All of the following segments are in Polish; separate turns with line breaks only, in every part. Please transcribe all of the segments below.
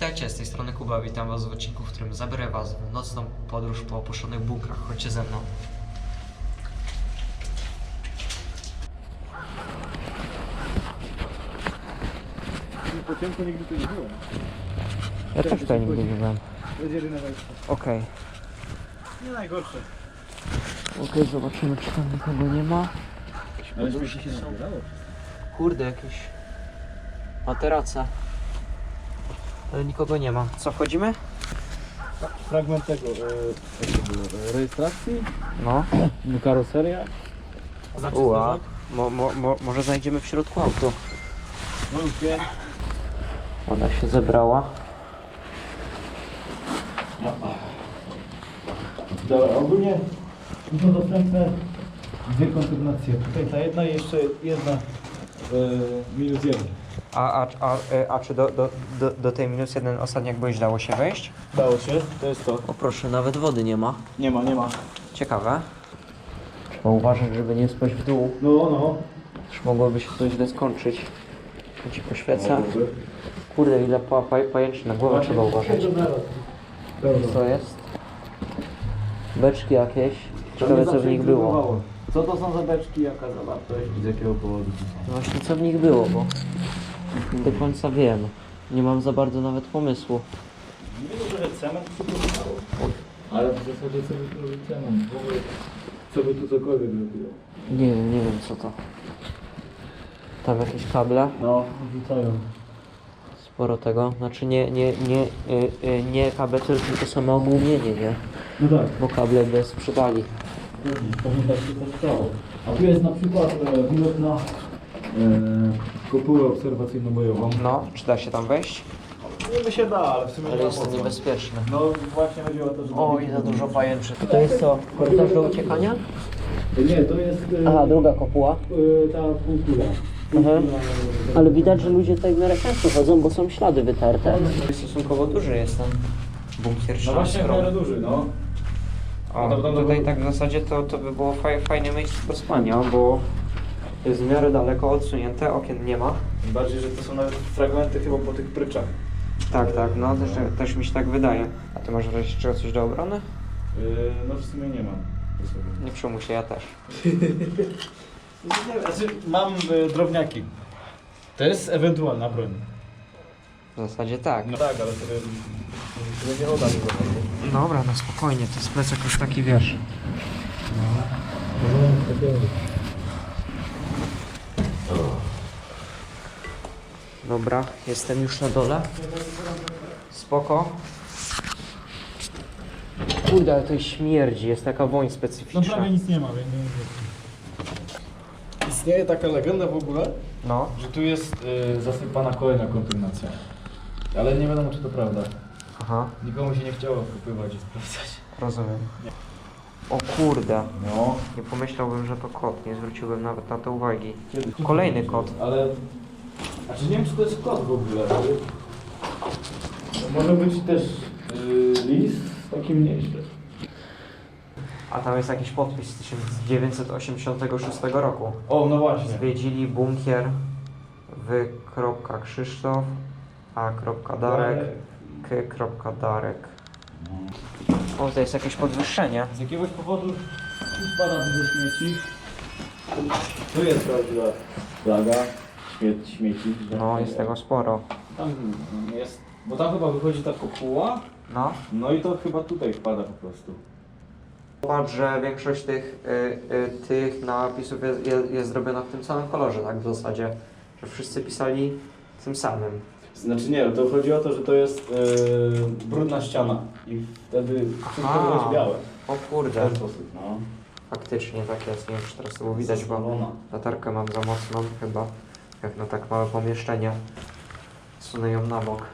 Witajcie, z tej strony Kuba, witam was w odcinku, w którym zabiorę was w nocną podróż po opuszczonych bunkrach. Chodźcie ze mną.
Po ciemku nigdy tu nie byłem.
Ja też tutaj nigdy nie byłem.
Wejście.
Okej,
Nie najgorsze.
okej, zobaczymy czy tam nikogo nie ma.
Ale żeby się nie.
Kurde, jakieś materace. Ale nikogo nie ma. Co, wchodzimy?
Fragment tego, e, jak to było, e, rejestracji,
No.
karoseria.
Uła. Mo, mo, mo, może znajdziemy w środku auto.
Malutkie.
Ona się zebrała.
Dobra, ogólnie są dostępne dwie kontynuacje. Tutaj ta jedna i jeszcze jedna e, minus jeden.
A, a, a, e, a czy do, do, do, do tej minus jeden ostatnio jak byłeś dało się wejść?
Dało się, to jest to.
O proszę, nawet wody nie ma.
Nie ma, nie ma.
Ciekawe. Trzeba uważać, żeby nie spać w dół.
No, no.
Już mogłoby się to źle skończyć. Tu ci poświecę. Kurde, ile pa, pa, pajęczy na głowę trzeba uważać. Co jest? Beczki jakieś. Ciekawe co w nich było.
Co to są za beczki, jaka zawartość i z jakiego powodu są?
Właśnie co w nich było, bo do końca wiem. Nie mam za bardzo nawet pomysłu.
Nie wiem, że cement przygotowało. Ale w zasadzie co by tu robił cement? W ogóle co by tu cokolwiek robiło?
Nie wiem, nie wiem co to. Tam jakieś kable.
No, rzucają.
Sporo tego. Znaczy nie, nie, nie, y, y, nie kable, tylko samo ogłumienie, nie?
No tak.
Bo kable by sprzedali.
Pewnie tak się to stało. A tu jest na przykład e, widok na kopułę obserwacyjno-bojową.
No, czy da się tam wejść?
Niby się da, ale w sumie
Ale
nie ma
jest to niebezpieczne.
No właśnie chodzi o to, że...
O, ile dużo pajęczy. To jest co? Korytarz do uciekania?
Nie, to jest e,
Aha, druga kopuła.
e, ta półkula.
Mhm. Ale widać, że ludzie tutaj w miarę często chodzą, bo są ślady wytarte. Stosunkowo duży jest ten bunkier
No właśnie w miarę duży, no.
O,
No
tutaj tak w zasadzie to, to by było faj, fajne miejsce do spania, bo jest w miarę daleko odsunięte, okien nie ma.
Tym Bardziej, że to są nawet fragmenty chyba po tych pryczach.
Tak, tak, no też, też mi się tak wydaje. A ty masz czego coś do obrony?
Yy, no w sumie nie mam. przy sobie.
Nie przejmuj się, ja też.
Znaczy, mam y, drobniaki. To jest ewentualna broń.
W zasadzie tak.
No tak, ale sobie, sobie nie oddam tego.
Dobra, no spokojnie, to jest plecak już taki wiesz. Dobra, jestem już na dole. Spoko. Kurde, ale to śmierdzi, jest taka woń
No
specyficzna.
prawie nic nie ma, więc nie Istnieje taka legenda w ogóle,
No,
że tu jest y, zasypana kolejna kontynuacja. Ale nie wiadomo, czy to prawda.
aha,
Nikomu się nie chciało wkopywać i sprawdzać.
rozumiem. O kurde,
No.
nie pomyślałbym, że to kot, nie zwróciłbym nawet na to uwagi.
Kiedy-
Kolejny kot.
Ale... Znaczy nie wiem, czy to jest kot w ogóle. To może być też y, lis taki mniejszy.
A tam jest jakiś podpis z 1986 roku.
O, no właśnie.
Zwiedzili bunkier w kropka Krzysztof, a kropka Darek, k kropka Darek. O, to jest jakieś podwyższenie.
Z jakiegoś powodu spada dużo śmieci. Tu jest prawdziwa plaga śmieci.
No, jest tego sporo.
Tam jest, bo tam chyba wychodzi ta kopuła,
No.
no i to chyba tutaj wpada po prostu.
Patrz, że większość tych, y, y, tych napisów jest, jest, jest zrobiona w tym samym kolorze, tak w zasadzie. Że wszyscy pisali tym samym.
Znaczy nie, to chodzi o to, że to jest yy, brudna ściana i wtedy wszystko
Aha.
jest białe.
O
W
kurde,
ten sposób, no.
faktycznie tak jest. Nie wiem, czy teraz to było widać, bo latarkę mam za mocną chyba. Jak na tak małe pomieszczenie. Sunę ją na bok.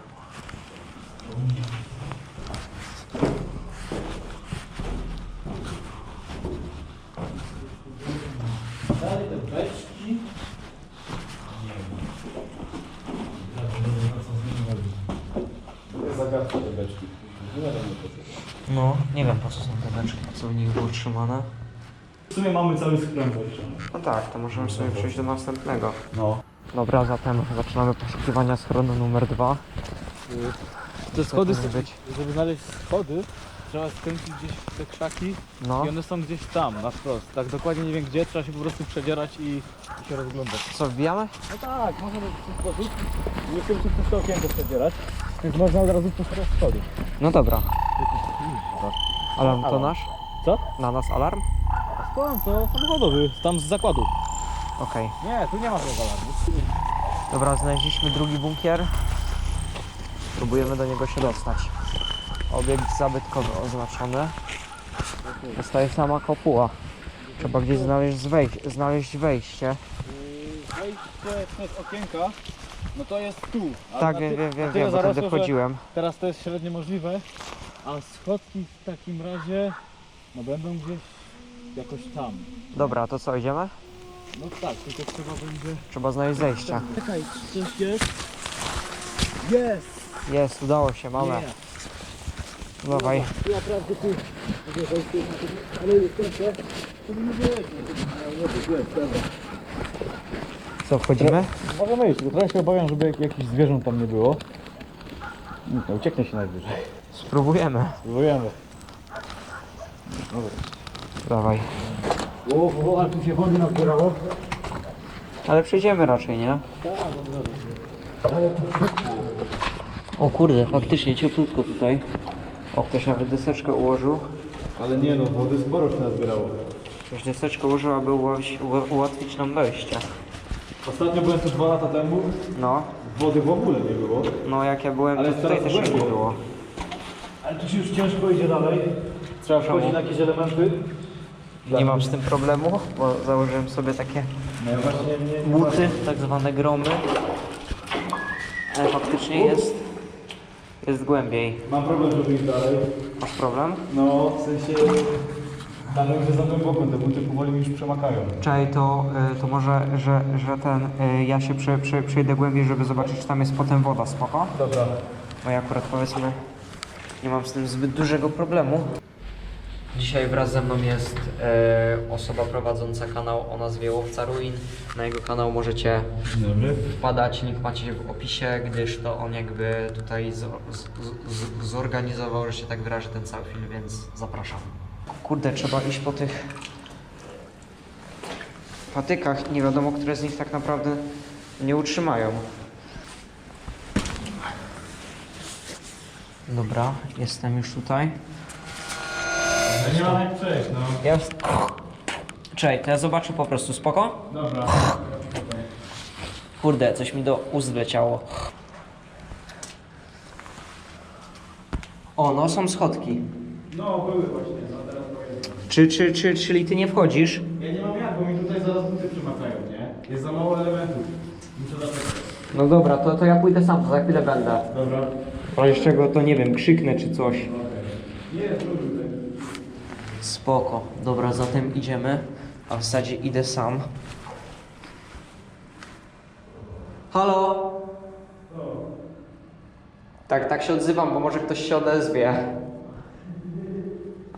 Dalej te beczki. Nie wiem. co z nimi robić. To jest zagadka te beczki. Nie wiadomo po co.
No, nie wiem po co są te beczki, co w nich było trzymane.
W sumie mamy cały wejściowy.
No tak, to możemy sobie przejść do następnego.
No.
Dobra, zatem zaczynamy poszukiwania schronu numer dwa.
Te schody,
powinny być.
żeby znaleźć schody, trzeba skręcić gdzieś w te krzaki
No,
i one są gdzieś tam, na wprost. Tak dokładnie nie wiem gdzie, trzeba się po prostu przedzierać i, i się rozglądać.
co wbijamy?
No tak, można w ten sposób. Nie chcę się przez to okienko przedzierać, więc można od razu te schody.
No dobra. Alarm to
Alarm.
nasz?
Co?
Na nas alarm?
A skąd? To samochodowy, tam z zakładu.
Okej.
Nie, tu nie ma tego alarmu.
Dobra, znaleźliśmy drugi bunkier. Próbujemy do niego się dostać. Obiekt zabytkowy oznaczony. Zostaje sama kopuła. Trzeba gdzieś znaleźć, zwej- znaleźć wejście.
Wejście przez okienka, no to jest tu.
Tak,
na
wiem,
ty-
wiem,
na
wiem,
tyle
wiem, bo tędy
zarosło, że
wchodziłem.
Teraz to jest średnio możliwe, a schodki w takim razie no będą gdzieś jakoś tam.
Dobra, to co, idziemy?
No tak, tylko trzeba będzie...
Trzeba znaleźć zejście.
Czekaj, czy coś jest? Jest!
Jest, udało się, mamy. Dawaj.
Tu naprawdę tu. Ale jeszcze to nie było.
Co, wchodzimy?
Możemy iść, tylko trochę się obawiam, żeby jak, jakichś zwierząt tam nie było. Nie, ucieknie się najwyżej.
Spróbujemy.
Spróbujemy.
Dawaj.
O, o, ale tu się wody nazbierało.
Ale przejdziemy raczej, nie? O kurde, faktycznie cieplutko tutaj. O, ktoś nawet deseczkę ułożył.
Ale nie no, wody sporo się nazbierało.
Ktoś deseczkę ułożył, aby ułatwić, uła- ułatwić nam wejście.
Ostatnio byłem tu dwa lata temu,
No,
wody w ogóle nie było.
no jak ja byłem,
Ale
to tutaj
coraz
też nie
głębiej.
było.
Ale tu się już ciężko idzie dalej. Trzeba wchodzić na jakieś elementy.
Nie mam z tym problemu, bo założyłem sobie takie
No ja właśnie nie, nie
buty, tak zwane gromy. Ale faktycznie jest, jest głębiej.
Mam problem, żeby iść dalej.
Masz problem?
No, w sensie... Tam gdzie za głęboko, te buty powoli mi już przemakają.
Czekaj, to, y, to może, że, że ten, y, ja się prze, prze, przejdę głębiej, żeby zobaczyć, czy tam jest potem woda, spoko?
Dobra.
Bo ja akurat powiedzmy nie mam z tym zbyt dużego problemu. Dzisiaj wraz ze mną jest e, osoba prowadząca kanał o nazwie Łowca Ruin. Na jego kanał możecie
dobry.
wpadać, link macie w opisie, gdyż to on jakby tutaj z, z, z, zorganizował, że się tak wyrażę, ten cały film, więc zapraszam. Kurde, trzeba iść po tych patykach. Nie wiadomo, które z nich tak naprawdę nie utrzymają. Dobra, jestem już tutaj.
Ja nie mam jak przejść, no.
Ja... Czekaj, to ja zobaczę po prostu, spoko?
Dobra.
Kurde, coś mi do ust wleciało. O, no są schodki.
No, były właśnie, no teraz powiedzmy.
Czy, czy, czy, czyli ty nie wchodzisz?
Ja nie mam jak, bo mi tutaj zaraz buty przemakają, nie? Jest za mało elementów. Muszę.
No dobra, to, to ja pójdę sam, to za chwilę będę.
Dobra.
W razie czego to nie wiem, krzyknę czy coś.
Nie, tutaj.
Spoko. Dobra, zatem idziemy. A w zasadzie idę sam. Halo? Tak, tak się odzywam, bo może ktoś się odezwie.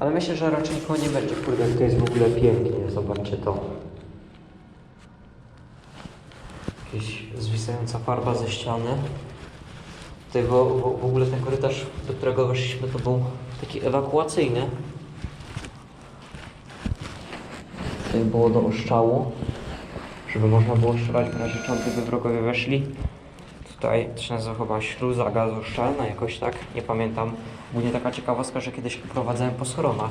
Ale myślę, że raczej nikogo nie będzie. Kurde, to jest w ogóle pięknie. Zobaczcie to. Jakaś zwisająca farba ze ściany. Tutaj w, w, w ogóle ten korytarz, do którego weszliśmy, to był taki ewakuacyjny. Tutaj było do oszczału, żeby można było strzelać w razie czego wrogowie weszli. Tutaj to się nazywa chyba śluza gazu szczelna, jakoś tak, nie pamiętam. Ogólnie taka ciekawostka, że kiedyś prowadzałem po schronach.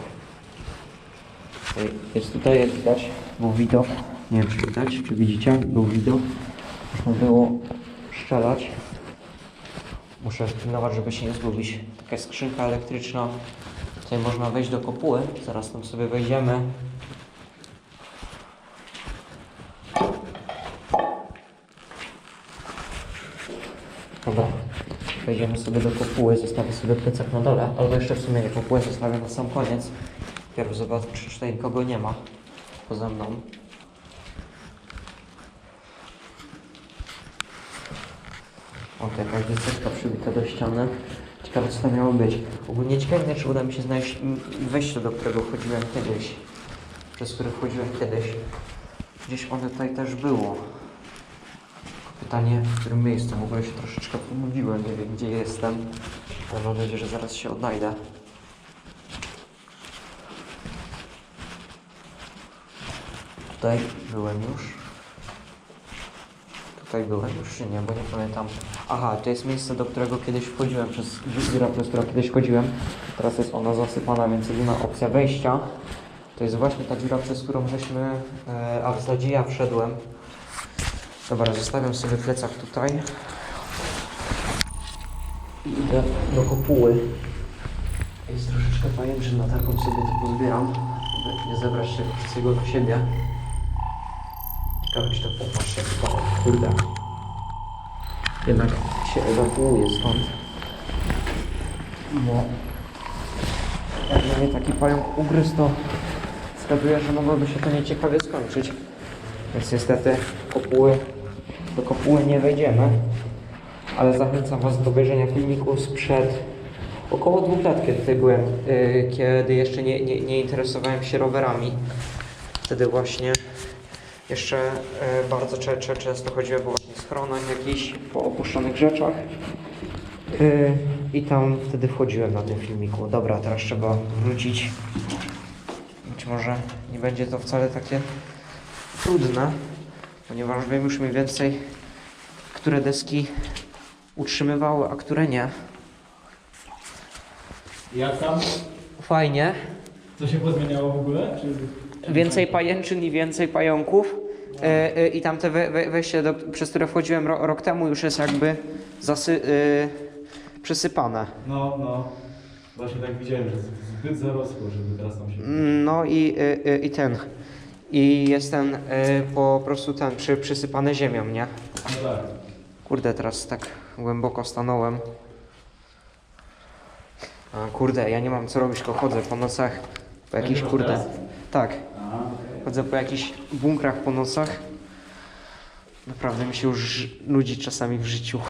Tutaj Jest tutaj, jak widać, był widok. Nie wiem, czy widać, czy widzicie, był widok. Można było strzelać. Muszę pilnować, żeby się nie zgubić. Taka skrzynka elektryczna. Tutaj można wejść do kopuły. Zaraz tam sobie wejdziemy. Dobra. Wejdziemy sobie do kopuły, zostawię sobie plecak na dole. Albo jeszcze w sumie nie kopułę zostawię na sam koniec. Pierw zobaczę, czy tutaj nikogo nie ma poza mną. O, to jakaś deseczka przybita do ściany. Ciekawe, co to miało być. Ogólnie ciekawe, czy uda mi się znaleźć wejście, do którego wchodziłem kiedyś. Przez które wchodziłem kiedyś. Gdzieś one tutaj też było. Pytanie, w którym miejscu? W ogóle się troszeczkę pomówiłem, nie wiem gdzie jestem, ale mam nadzieję, że zaraz się odnajdę. Tutaj byłem już. Tutaj byłem już, czy nie, bo nie pamiętam. Aha, to jest miejsce, do którego kiedyś wchodziłem, przez dziura, przez które kiedyś wchodziłem. Teraz jest ona zasypana, więc jedyna opcja wejścia to jest właśnie ta dziura, przez którą żeśmy, e, a w zasadzie ja wszedłem. Dobra, zostawiam sobie plecak tutaj. I idę do kopuły. Jest troszeczkę pajęczyn, na taką sobie to pozbieram, żeby nie zebrać tego wszystkiego do siebie. Ciekawe, czy to popatrz jak to, kurde. Jednak się ewakuuje stąd. Bo jak mnie taki pająk ugryzł, to wskazuje, że mogłoby się to nieciekawie skończyć. Więc niestety kopuły, do kopuły nie wejdziemy. Ale zachęcam Was do obejrzenia filmiku sprzed około dwóch lat, kiedy tutaj byłem, yy, kiedy jeszcze nie, nie, nie interesowałem się rowerami. Wtedy właśnie jeszcze yy, bardzo cze, cze, często chodziłem po właśnie schronach jakichś, po opuszczonych rzeczach. Yy, I tam wtedy wchodziłem na tym filmiku. Dobra, teraz trzeba wrócić. Być może nie będzie to wcale takie trudne, ponieważ wiem już mniej więcej, które deski utrzymywały, a które nie.
Jak tam?
Fajnie.
Co się pozmieniało w ogóle? Czy...
Więcej pajęczyn i więcej pająków. E, e, I tamte we, we, wejście, do, przez które wchodziłem ro, rok temu, już jest jakby zasy, e, przysypane.
No, no. Właśnie tak widziałem, że zbyt zarosło, żeby teraz tam się...
No i, e, i ten. I jest ten e, po prostu ten przy, przysypany ziemią, nie? Kurde, teraz tak głęboko stanąłem. A, kurde, ja nie mam co robić, tylko chodzę po nocach. Po jakichś, kurde. Tak, chodzę po jakichś bunkrach po nocach. Naprawdę mi się już nudzi czasami w życiu.